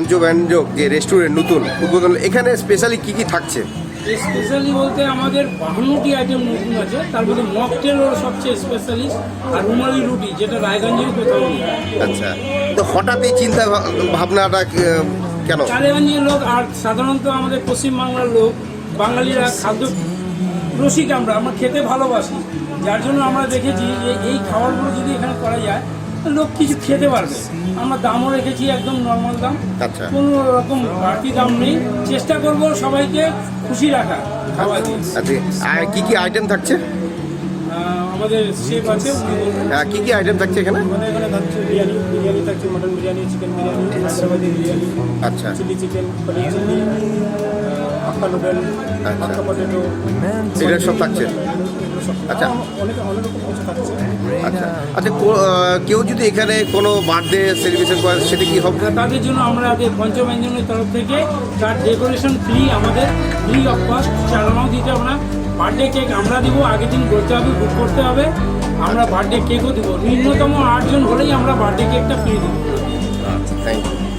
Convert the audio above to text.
পঞ্চব্যঞ্জক যে রেস্টুরেন্ট নতুন উদ্বোধন এখানে স্পেশালি কি কি থাকছে? স্পেশালি বলতে আমাদের বাহান্নটি আইটেম নতুন আছে। তার মধ্যে মকটেল ওর সবচেয়ে স্পেশালিস্ট আর রুমালি রুটি যেটা রায়গঞ্জের কোথাও নেই আচ্ছা। তো হঠাৎ এই চিন্তা ভাবনাটা কেন? টালিগঞ্জের লোক আর সাধারণত আমাদের পশ্চিমবাংলার লোক বাঙালিরা খাদ্য রসিক আমরা আমরা খেতে ভালোবাসি। যার জন্য আমরা দেখেছি যে এই খাবারগুলো যদি এখানে করা যায় লোক কিছু খেতে পারবে। আমরা দামও রেখেছি একদম নর্মাল দাম। আচ্ছা। কোনো রকম বাড়তি দাম নেই। চেষ্টা করব সবাইকে খুশি রাখা দিয়ে আচ্ছা। আর কি কি আইটেম থাকছে? আমাদের শেফ আছে আহ, কি কি আইটেম থাকছে এখানে? আমাদের এখানে থাকছে বিরিয়ানি বিরিয়ানি থাকছে মটন বিরিয়ানি চিকেন বিরিয়ানি হায়দ্রাবাদি বিরিয়ানি আচ্ছা। Chilli chicken paneer chilli noodle আচ্ছা। পটেটো এগুলো সব থাকছে? আচ্ছা। অনেক অনেক রকম কিছু থাকছে। আচ্ছা। আচ্ছা কেউ যদি এখানে কোনো বার্থডে সেলিব্রেশন করে সেটা কি হবে? তাদের জন্য আমরা আগে পঞ্চব্যঞ্জনের তরফ থেকে তার ডেকোরেশন ফ্রি আমাদের ফ্রি অফ কস্ট চালানো দিতে আমরা বার্থডে কেক আমরা দিব আগের দিন করতে হবে বুক করতে হবে। আমরা বার্থডে কেকও দিব। ন্যূনতম আটজন হলেই আমরা বার্থডে কেকটা ফ্রি দেবো থ্যাংক ইউ